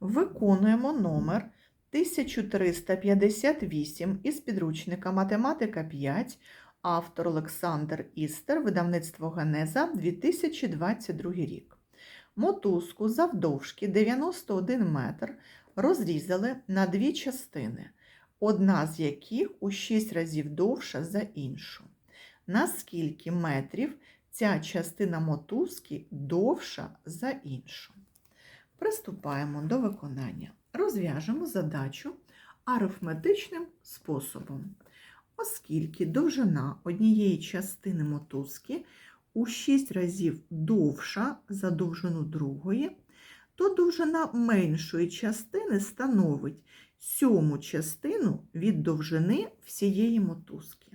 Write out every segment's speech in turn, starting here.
Виконуємо номер 1358 із підручника Математика 5, автор Олександр Істер, видавництво Генеза, 2022 рік. Мотузку завдовжки 91 метр розрізали на дві частини, одна з яких у 6 разів довша за іншу. На скільки метрів ця частина мотузки довша за іншу? Приступаємо до виконання. Розв'яжемо задачу арифметичним способом. Оскільки довжина однієї частини мотузки у 6 разів довша за довжину другої, то довжина меншої частини становить сьому частину від довжини всієї мотузки.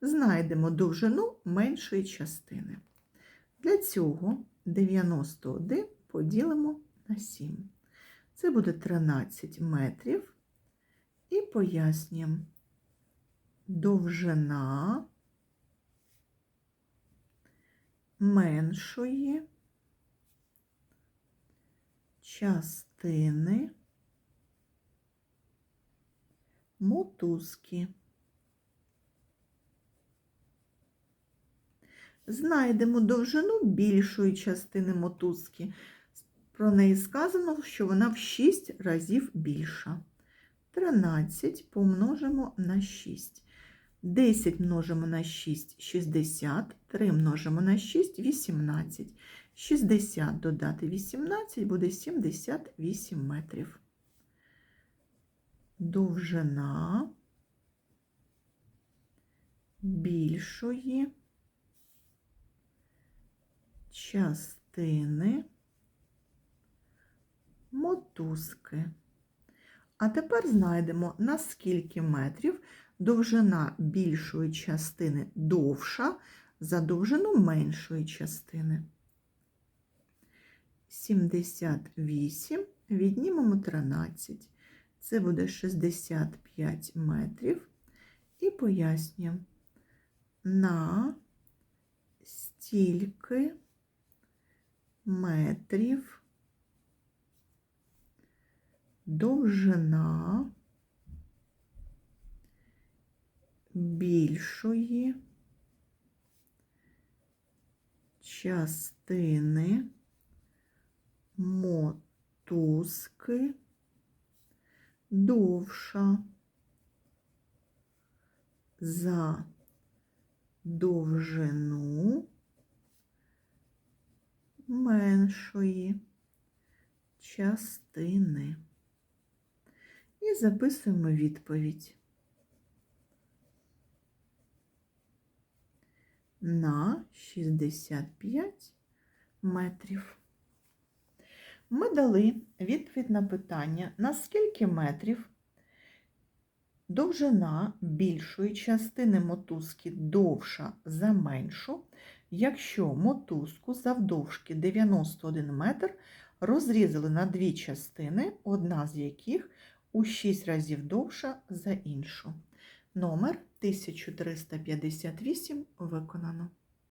Знайдемо довжину меншої частини. Для цього 91 поділимо на 7. Це буде 13 метрів. І пояснюємо довжина меншої частини мотузки. Знайдемо довжину більшої частини мотузки. Про неї сказано, що вона в 6 разів більша. 13 помножимо на 6. 10 множимо на 6 60, 3 множимо на 6 18. 60 додати 18 буде 78 метрів. Довжина більшої частини мотузки. А тепер знайдемо, на скільки метрів довжина більшої частини довша за довжину меншої частини. 78 віднімемо 13. Це буде 65 метрів. І пояснюємо, на стільки метрів довжина більшої частини мотузки довша за довжину меншої частини. І записуємо відповідь. На 65 метрів. Ми дали відповідь на питання, на скільки метрів довжина більшої частини мотузки довша за меншу, якщо мотузку завдовжки 91 метр розрізали на дві частини, одна з яких у 6 разів довша за іншу. Номер 1358 виконано.